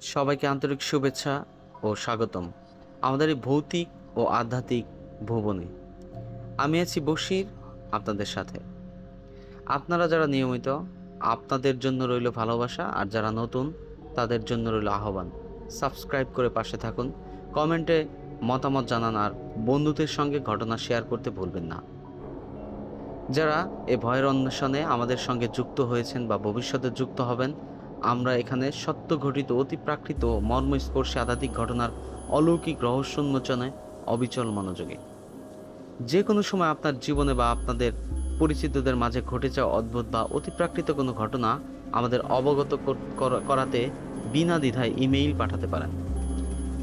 সবাইকে আন্তরিক শুভেচ্ছা ও স্বাগতম আমাদের এই ভৌতিক ও আধ্যাত্মিক ভুবনে। আমি আছি বশির আপনাদের সাথে। আপনারা যারা নিয়মিত, আপনাদের জন্য রইল ভালোবাসা, আর যারা নতুন, তাদের জন্য রইল আহ্বান। সাবস্ক্রাইব করে পাশে থাকুন। কমেন্টে মতামত জানান, আর বন্ধুদের সঙ্গে ঘটনা শেয়ার করতে ভুলবেন না। যারা এ ভয়ের অন্বেষণে আমাদের সঙ্গে যুক্ত হয়েছেন বা ভবিষ্যতে যুক্ত হবেন আমরা এখানে সত্য ঘটিত, অতি প্রাকৃত মর্মস্পর্শী আধ্যাত্মিক ঘটনার অলৌকিক রহস্য উন্মোচনে অবিচল মনোযোগী। যে কোনো সময় আপনার জীবনে বা আপনাদের পরিচিতদের মাঝে ঘটে যাওয়া অদ্ভুত বা অতিপ্রাকৃত কোনো ঘটনা আমাদের অবগত কর- কর- করাতে বিনা দ্বিধায় ইমেইল পাঠাতে পারেন।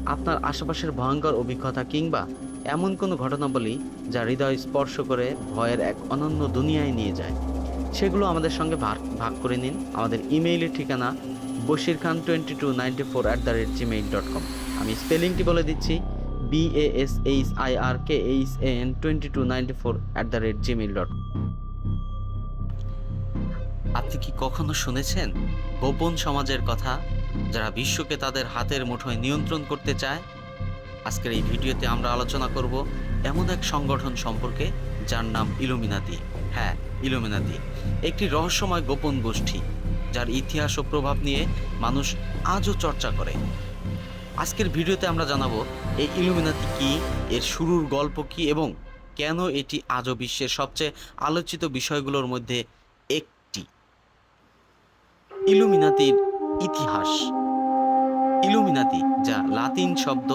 আপনার আশেপাশের ভয়ঙ্কর অভিজ্ঞতা কিংবা এমন কোনো ঘটনাবলী যা হৃদয় স্পর্শ করে, ভয়ের এক অনন্য দুনিয়ায় নিয়ে যায়। সেগুলো আমাদের সঙ্গে ভাগ ভাগ করে নিন। আমাদের ইমেইলের ঠিকানা Bashir Khan twenty two ninety four at the rate Gmail dot com. আমি স্পেলিংটি বলে দিচ্ছি B A S H I R K H A N twenty two ninety four at the rate Gmail dot আপনি কি কখনো শুনেছেন, গোপন সমাজের কথা, যারা বিশ্বকে তাদের হাতের মুঠোয় নিয়ন্ত্রণ করতে চায়? আজকের এই ভিডিওতে আমরা আলোচনা করব এমন এক সংগঠন সম্পর্কে যার নাম ইলুমিনাতি। হ্যাঁ ইলুমিনাতি। একটি রহস্যময় গোপন গোষ্ঠী, যার ইতিহাস ও প্রভাব নিয়ে মানুষ আজও চর্চা করে। আজকের ভিডিওতে আমরা জানাব এই ইলুমিনাতি কি, এর শুরুর গল্প কি এবং কেন এটি আজও বিশ্বের সবচেয়ে আলোচিত বিষয়গুলোর মধ্যে একটি। ইলুমিনাতির ইতিহাস। ইলুমিনাতি, যা লাতিন শব্দ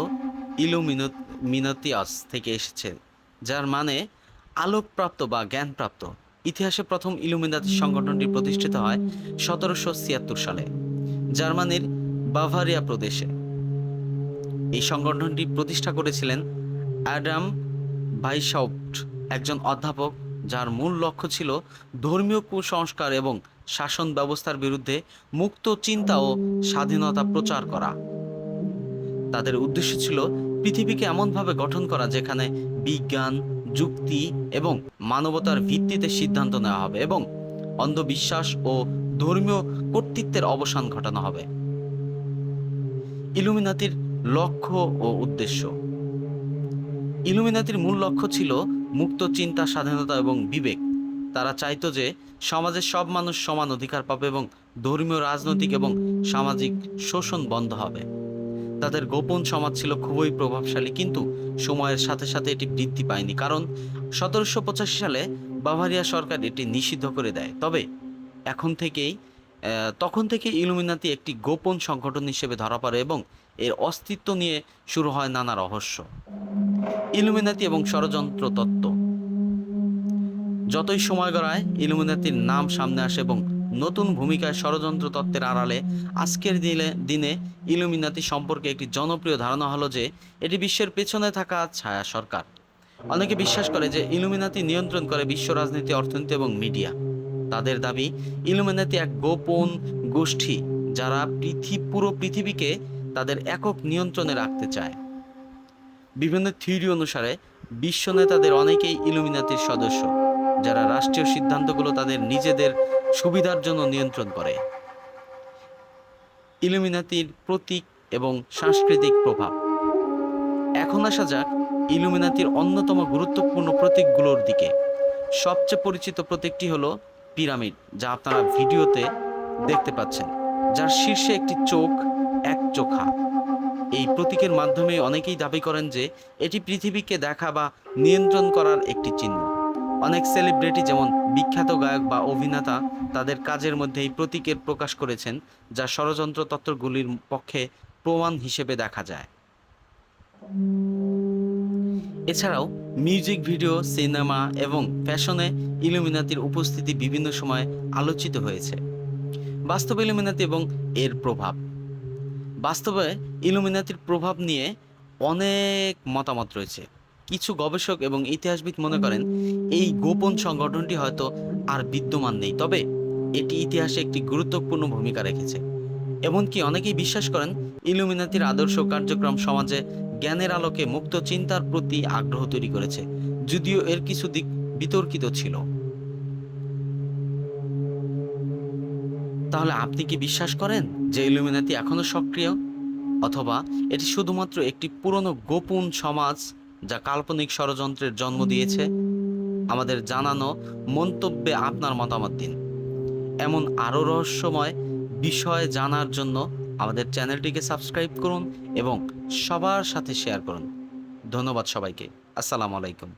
ইলুমিনোমিনাতিয়াস থেকে এসেছে, যার মানে আলোকপ্রাপ্ত বা জ্ঞানপ্রাপ্ত। ইতিহাসে প্রথম ইলুমিনাতি সংগঠনটি প্রতিষ্ঠিত হয় সতেরোশো ছিয়াত্তর সালে, জার্মানির বাভারিয়া প্রদেশে। এই সংগঠনটি প্রতিষ্ঠা করেছিলেন অ্যাডাম ভাইসাউপ্ট একজন অধ্যাপক যার মূল লক্ষ্য ছিল ধর্মীয় কুসংস্কার এবং শাসন ব্যবস্থার বিরুদ্ধে মুক্ত চিন্তা ও স্বাধীনতা প্রচার করা। তাদের উদ্দেশ্য ছিল পৃথিবীকে এমনভাবে গঠন করা যেখানে বিজ্ঞান, যুক্তি এবং মানবতার ভিত্তিতে সিদ্ধান্ত নেওয়া হবে এবং অন্ধবিশ্বাস ও ধর্মীয় কর্তৃত্বের অবসান ঘটানো হবে। ইলুমিনাতির লক্ষ্য ও উদ্দেশ্য। ইলুমিনাতির মূল লক্ষ্য ছিল মুক্ত চিন্তা, স্বাধীনতা এবং বিবেক। তারা চাইতো যে সমাজের সব মানুষ সমান অধিকার পাবে এবং ধর্মীয়, রাজনৈতিক এবং সামাজিক শোষণ বন্ধ হবে। তাদের গোপন সমাজ ছিল খুবই প্রভাবশালী, কিন্তু সময়ের সাথে সাথে এটি বৃদ্ধি পায়নি, কারণ সতেরোশো পঁচাশি সালে বাভারিয়া সরকার এটি নিষিদ্ধ করে দেয়। তবে এখন থেকেই তখন থেকে ইলুমিনাতি একটি গোপন সংগঠন হিসেবে ধরা পড়ে এবং এর অস্তিত্ব নিয়ে শুরু হয় নানা রহস্য। ইলুমিনাতি এবং ষড়যন্ত্র তত্ত্ব। যতই সময় গড়ায়, ইলুমিনাতির নাম সামনে আসে এবং নতুন ভূমিকায় ষড়যন্ত্র তত্ত্বের আড়ালে আজকের দিনে দিনে ইলুমিনাতি সম্পর্কে একটি জনপ্রিয় ধারণা হলো যে এটি বিশ্বের পেছনে থাকা ছায়া সরকার। অনেকে বিশ্বাস করে যে ইলুমিনাতি নিয়ন্ত্রণ করে বিশ্ব রাজনীতি, অর্থনীতি এবং মিডিয়া। তাদের দাবি, ইলুমিনাতি এক গোপন গোষ্ঠী যারা পৃথিবী পুরো পৃথিবীকে তাদের একক নিয়ন্ত্রণে রাখতে চায়। বিভিন্ন থিওরি অনুসারে বিশ্ব নেতাদের অনেকেই ইলুমিনাতির সদস্য, যারা রাষ্ট্রীয় সিদ্ধান্তগুলো তাদের নিজেদের সুবিধার জন্য নিয়ন্ত্রণ করে। ইলুমিনাতির প্রতীক এবং সাংস্কৃতিক প্রভাব। এখন আসা যাক ইলুমিনাতির অন্যতম গুরুত্বপূর্ণ প্রতীকগুলোর দিকে। সবচেয়ে পরিচিত প্রতীকটি হলো পিরামিড, যা আপনারা ভিডিওতে দেখতে পাচ্ছেন, যার শীর্ষে একটি চোখ, এক চোখা এই প্রতীকের মাধ্যমে অনেকেই দাবি করেন যে এটি পৃথিবীকে দেখা বা নিয়ন্ত্রণ করার একটি চিহ্ন। অনেক সেলিব্রিটি যেমন বিখ্যাত গায়ক বা অভিনেতা তাদের কাজের মধ্যে এই প্রতীকের প্রকাশ করেছেন, যা ষড়যন্ত্র তত্ত্বগুলির পক্ষে প্রমাণ হিসেবে দেখা যায়। এছাড়াও মিউজিক ভিডিও সিনেমা এবং ফ্যাশনে ইলুমিনাতির উপস্থিতি বিভিন্ন সময়ে আলোচিত হয়েছে। বাস্তব ইলুমিনাতি এবং এর প্রভাব। বাস্তবে ইলুমিনাতির প্রভাব নিয়ে অনেক মতামত রয়েছে। কিছু গবেষক এবং ইতিহাসবিদ মনে করেন, এই গোপন সংগঠনটি হয়তো আর বিদ্যমান নেই, তবে এটি ইতিহাসে একটি গুরুত্বপূর্ণ ভূমিকা রেখেছে। এমনকি অনেকেই বিশ্বাস করেন, ইলুমিনাতির আদর্শ কার্যক্রম সমাজে জ্ঞানের আলোকে মুক্ত চিন্তার প্রতি আগ্রহ তৈরি করেছে, যদিও এর কিছু দিক বিতর্কিত ছিল। তাহলে আপনি কি বিশ্বাস করেন যে ইলুমিনাতি এখনও সক্রিয়? অথবা এটি শুধুমাত্র একটি পুরনো গোপন সমাজ যা কাল্পনিক ষড়যন্ত্রের জন্ম দিয়েছে, আমাদের জানানো মন্তব্যে আপনার মতামত দিন। এমন আরও রহস্যময় বিষয় জানার জন্য আমাদের চ্যানেলটিকে সাবস্ক্রাইব করুন এবং সবার সাথে শেয়ার করুন। ধন্যবাদ সবাইকে। আসসালামু আলাইকুম।